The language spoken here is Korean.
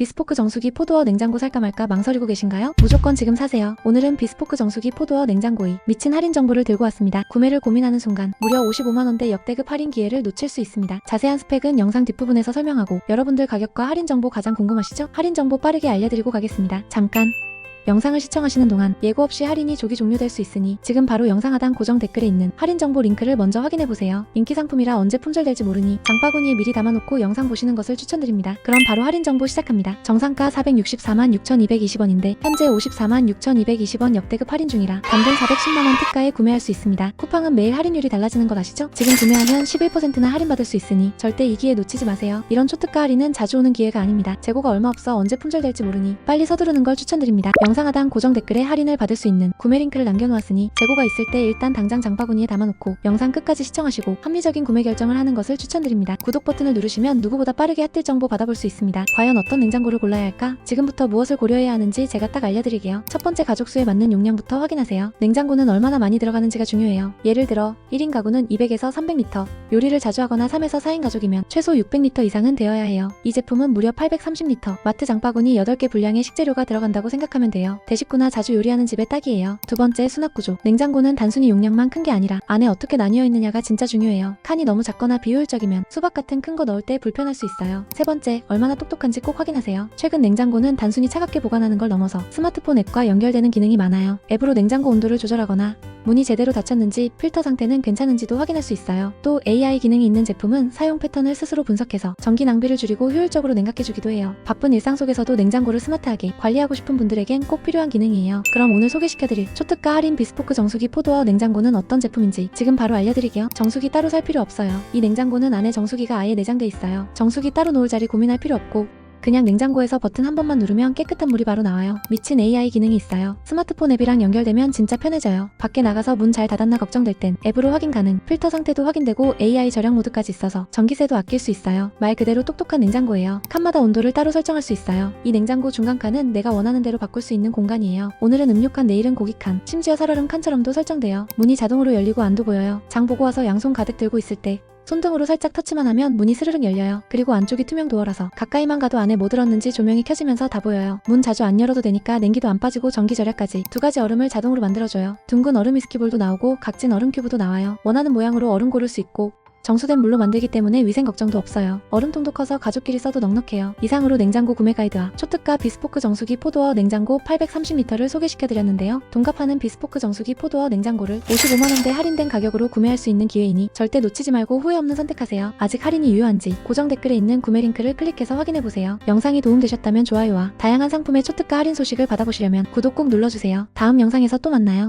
비스포크 정수기 포도어 냉장고 살까 말까 망설이고 계신가요? 무조건 지금 사세요. 오늘은 비스포크 정수기 포도어 냉장고의 미친 할인 정보를 들고 왔습니다. 구매를 고민하는 순간 무려 55만원대 역대급 할인 기회를 놓칠 수 있습니다. 자세한 스펙은 영상 뒷부분에서 설명하고 여러분들 가격과 할인 정보 가장 궁금하시죠? 할인 정보 빠르게 알려드리고 가겠습니다. 잠깐! 영상을 시청하시는 동안 예고 없이 할인이 조기 종료될 수 있으니 지금 바로 영상 하단 고정 댓글에 있는 할인 정보 링크를 먼저 확인해 보세요. 인기 상품이라 언제 품절될지 모르니 장바구니에 미리 담아놓고 영상 보시는 것을 추천드립니다. 그럼 바로 할인 정보 시작합니다. 정상가 464만 6,220원인데 현재 54만 6,220원 역대급 할인 중이라 단돈 410만 원 특가에 구매할 수 있습니다. 쿠팡은 매일 할인율이 달라지는 것 아시죠? 지금 구매하면 11%나 할인받을 수 있으니 절대 이 기회 놓치지 마세요. 이런 초특가 할인은 자주 오는 기회가 아닙니다. 재고가 얼마 없어 언제 품절될지 모르니 빨리 서두르는 걸 추천드립니다. 영상 하단 고정 댓글에 할인을 받을 수 있는 구매 링크를 남겨놓았으니 재고가 있을 때 일단 당장 장바구니에 담아놓고 영상 끝까지 시청하시고 합리적인 구매 결정을 하는 것을 추천드립니다. 구독 버튼을 누르시면 누구보다 빠르게 핫딜 정보 받아볼 수 있습니다. 과연 어떤 냉장고를 골라야 할까? 지금부터 무엇을 고려해야 하는지 제가 딱 알려드릴게요. 첫 번째 가족 수에 맞는 용량부터 확인하세요. 냉장고는 얼마나 많이 들어가는지가 중요해요. 예를 들어 1인 가구는 200에서 300리터, 요리를 자주 하거나 3에서 4인 가족이면 최소 600리터 이상은 되어야 해요. 이 제품은 무려 830리터, 마트 장바구니 8개 분량의 식재료가 들어간다고 생각하면 돼요. 대식구나 자주 요리하는 집에 딱이에요. 두 번째 수납 구조. 냉장고는 단순히 용량만 큰 게 아니라 안에 어떻게 나뉘어 있느냐가 진짜 중요해요. 칸이 너무 작거나 비효율적이면 수박 같은 큰 거 넣을 때 불편할 수 있어요. 세 번째, 얼마나 똑똑한지 꼭 확인하세요. 최근 냉장고는 단순히 차갑게 보관하는 걸 넘어서 스마트폰 앱과 연결되는 기능이 많아요. 앱으로 냉장고 온도를 조절하거나 문이 제대로 닫혔는지 필터 상태는 괜찮은지도 확인할 수 있어요. 또 AI 기능이 있는 제품은 사용 패턴을 스스로 분석해서 전기 낭비를 줄이고 효율적으로 냉각해주기도 해요. 바쁜 일상 속에서도 냉장고를 스마트하게 관리하고 싶은 분들에겐 꼭 필요한 기능이에요. 그럼 오늘 소개시켜드릴 초특가 할인 비스포크 정수기 포도어 냉장고는 어떤 제품인지 지금 바로 알려드릴게요. 정수기 따로 살 필요 없어요. 이 냉장고는 안에 정수기가 아예 내장돼 있어요. 정수기 따로 놓을 자리 고민할 필요 없고 그냥 냉장고에서 버튼 한 번만 누르면 깨끗한 물이 바로 나와요. 미친 AI 기능이 있어요. 스마트폰 앱이랑 연결되면 진짜 편해져요. 밖에 나가서 문 잘 닫았나 걱정될 땐 앱으로 확인 가능. 필터 상태도 확인되고 AI 절약 모드까지 있어서 전기세도 아낄 수 있어요. 말 그대로 똑똑한 냉장고예요. 칸마다 온도를 따로 설정할 수 있어요. 이 냉장고 중간 칸은 내가 원하는 대로 바꿀 수 있는 공간이에요. 오늘은 음료 칸, 내일은 고기 칸, 심지어 살얼음 칸처럼도 설정돼요. 문이 자동으로 열리고 안도 보여요. 장 보고 와서 양손 가득 들고 있을 때 손등으로 살짝 터치만 하면 문이 스르륵 열려요. 그리고 안쪽이 투명 도어라서 가까이만 가도 안에 뭐 들었는지 조명이 켜지면서 다 보여요. 문 자주 안 열어도 되니까 냉기도 안 빠지고 전기 절약까지 두 가지 얼음을 자동으로 만들어줘요. 둥근 얼음 위스키볼도 나오고 각진 얼음 큐브도 나와요. 원하는 모양으로 얼음 고를 수 있고 정수된 물로 만들기 때문에 위생 걱정도 없어요. 얼음통도 커서 가족끼리 써도 넉넉해요. 이상으로 냉장고 구매 가이드와 초특가 비스포크 정수기 포도어 냉장고 830리터를 소개시켜드렸는데요. 동갑하는 비스포크 정수기 포도어 냉장고를 55만원대 할인된 가격으로 구매할 수 있는 기회이니 절대 놓치지 말고 후회 없는 선택하세요. 아직 할인이 유효한지 고정 댓글에 있는 구매 링크를 클릭해서 확인해보세요. 영상이 도움되셨다면 좋아요와 다양한 상품의 초특가 할인 소식을 받아보시려면 구독 꼭 눌러주세요. 다음 영상에서 또 만나요.